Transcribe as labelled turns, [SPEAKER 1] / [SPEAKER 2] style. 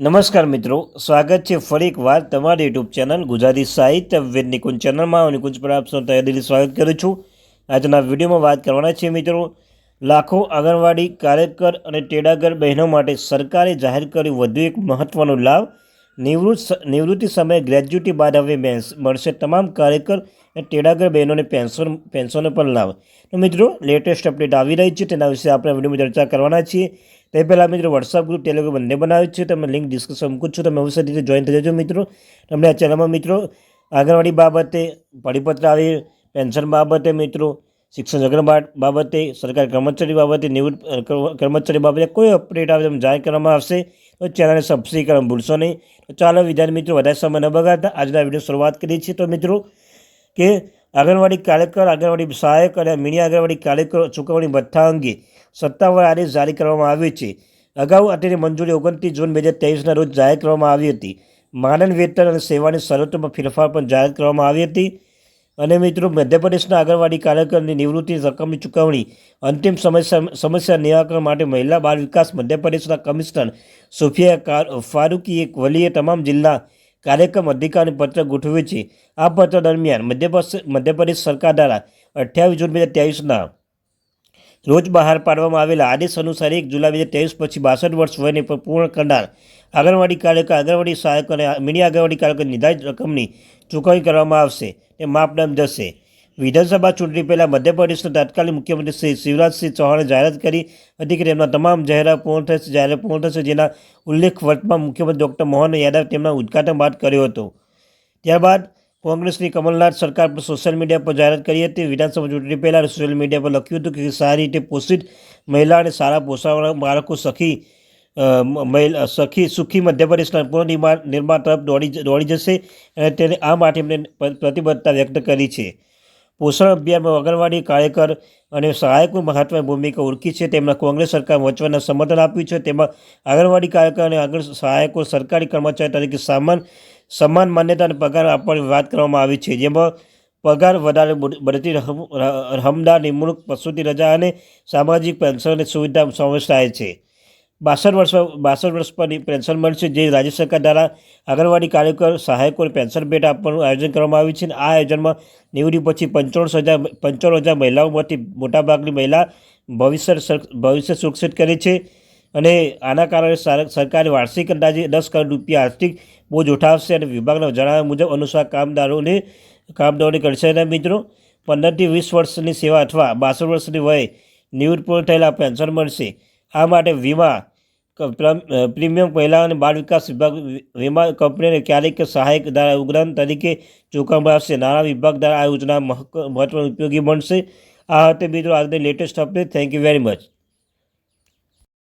[SPEAKER 1] નમસ્કાર મિત્રો, સ્વાગત છે ફરી એક વાર તમારી યુટ્યુબ ચેનલ ગુજરાતી સાહિત્ય વિદ નિકુંજ ચેનલમાં. હું નિકુંજ પર આપ સૌ તહેદીલી સ્વાગત કરું છું. આજના વિડીયોમાં વાત કરવાના છે મિત્રો, લાખો આંગણવાડી કાર્યકર અને ટેડાગર બહેનો માટે સરકારે જાહેર કર્યું વધુ એક મહત્ત્વનો લાભ નિવૃત્ત નિવૃત્તિ સમયે ગ્રેજ્યુટી બાદ હવે મળશે તમામ કાર્યકર અને ટેડાગર બહેનોને પેન્શન પેન્શનો પણ લાભ. તો મિત્રો, લેટેસ્ટ અપડેટ આવી રહી છે, તેના વિશે આપણે વિડીયોમાં ચર્ચા કરવાના છીએ. તે પહેલાં મિત્રો વોટ્સઅપ ગ્રુપ ટેલિગ્રામ બંને બનાવ્યું છે, તમે લિંક ડિસ્કશન મૂકું છું, તમે અવશ્ય રીતે જોઈન થઈ જજો મિત્રો. તમને આ ચેનલમાં મિત્રો, આંગણવાડી બાબતે પરિપત્ર આવી, પેન્શન બાબતે મિત્રો શિક્ષણ સગન બાબતે સરકારી કર્મચારી બાબતે નિવૃત્ત કર્મચારી બાબતે કોઈ અપડેટ આવે તમને જાહેર કરવામાં આવશે. તો ચેનલને સબસ્ક્રાઈબ કરવાનું ભૂલશો નહીં. ચાલો વિદ્યાર્થી મિત્રો, વધારે સમય ન બગાડતા આજના વીડિયો શરૂઆત કરીએ છીએ. તો મિત્રો, કે આંગણવાડી કાર્યકર, આંગણવાડી સહાયક અને મિની આંગણવાડી કાર્યકર ચૂકવણી ભથ્થા અંગે સત્તાવાર આદેશ જારી કરવામાં આવ્યો છે. અગાઉ અત્યારે મંજૂરી ઓગણત્રીસ જૂન બે હજાર તેવીસના રોજ જાહેર કરવામાં આવી હતી. માનન વેતન અને સેવાની શરતોમાં ફેરફાર પણ જાહેર કરવામાં આવી હતી. અને મિત્રો, મધ્યપ્રદેશના આંગણવાડી કાર્યકરની નિવૃત્તિ રકમની ચૂકવણી અંતિમ સમસ્યા સમસ્યા નિરાકરણ માટે મહિલા બાળ વિકાસ મધ્યપ્રદેશના કમિશનર સુફિયા કાર ફારૂકી વલીએ તમામ જિલ્લા કાર્યક્રમ અધિકારીને પત્ર ગોઠવ્યું છે. આ પત્ર દરમિયાન મધ્યપ્રદેશ મધ્યપ્રદેશ સરકાર દ્વારા અઠ્યાવીસ જૂન બે હજાર ત્રેવીસના રોજ બહાર પાડવામાં આવેલા આદેશ અનુસાર એક જુલાઈ બે હજાર ત્રેવીસ પછી બાસઠ વર્ષ વયને પર પૂર્ણ કરનાર આંગણવાડી કાર્યકર, આંગણવાડી સહાયક અને મિની આંગણવાડી કાર્યકર નિર્ધારિત રકમની ચૂકવણી કરવામાં આવશે. તે માપદંડ જશે. વિધાનસભા ચૂંટણી પહેલાં મધ્યપ્રદેશના તત્કાલીન મુખ્યમંત્રી શ્રી શિવરાજસિંહ ચૌહાણે જાહેરાત કરી હતી કે તેમના તમામ જાહેરાત પૂર્ણ થશે, જાહેરાત પૂર્ણ થશે જેના ઉલ્લેખ વર્તમાન મુખ્યમંત્રી ડૉક્ટર મોહન યાદવ તેમના ઉદઘાટન બાદ કર્યો હતો. ત્યારબાદ કોંગ્રેસની કમલનાથ સરકાર પર સોશિયલ મીડિયા પર જાહેરાત કરી હતી. વિધાનસભા ચૂંટણી પહેલાં સોશિયલ મીડિયા પર લખ્યું હતું કે સારી રીતે પોષિત મહિલા અને સારા પોષાવાળા બાળકો સખી સખી, સુખી મધ્યપ્રદેશના પુનર્નિર્માણ નિર્માણ તરફ દોડી દોડી જશે અને તેને આ માટે એમણે પ્રતિબદ્ધતા વ્યક્ત કરી છે. પોષણ અભિયાનમાં આંગણવાડી કાર્યકર અને સહાયકની મહત્વની ભૂમિકા ઓળખી છે. તેમના કોંગ્રેસ સરકાર વચવાના સમર્થન આપ્યું છે. તેમાં આંગણવાડી કાર્યકર અને આંગણ સહાયકો સરકારી કર્મચારી તરીકે સામાન સમાન માન્યતા અને પગાર આપવાની વાત કરવામાં આવી છે, જેમાં પગાર વધારે બઢતી રમદાર નિમણૂક પ્રસૂતિ રજા અને સામાજિક પેન્શન સુવિધા સમાવેશ થાય છે. બાસઠ વર્ષ બાસઠ વર્ષ પરની પેન્શન મળશે, જે રાજ્ય સરકાર દ્વારા આંગણવાડી કાર્યકર સહાયકોને પેન્શન ભેટ આપવાનું આયોજન કરવામાં આવ્યું છે. આ આયોજનમાં નિવૃત્તિ પછી પંચાણું હજાર, પંચોણ હજાર મહિલાઓમાંથી મોટાભાગની મહિલા ભવિષ્ય ભવિષ્ય સુરક્ષિત કરે છે. અને આના કારણે સર- સરકારે વાર્ષિક અંદાજે દસ કરોડ રૂપિયા આર્થિક બોજ ઉઠાવશે અને વિભાગના જણાવ્યા મુજબ અનુસાર કામદારોને કામદારોને કરશે. અને મિત્રો, પંદરથી વીસ વર્ષની સેવા અથવા બાસઠ વર્ષની વયે નિવૃત્ત પૂર્ણ થયેલા પેન્શન મળશે. આ માટે વીમા પ્રીમિયમ પહેલાં અને બાળ વિકાસ વિભાગ વીમા કંપનીને ક્યારેક સહાયક દ્વારા ઉગ્રાણ તરીકે ચૂકવવામાં આવશે નાણાં વિભાગ દ્વારા આ યોજના મહત્વ- મહત્વનો ઉપયોગી બનશે. આ હતી મિત્રો, આજની latest update thank you very much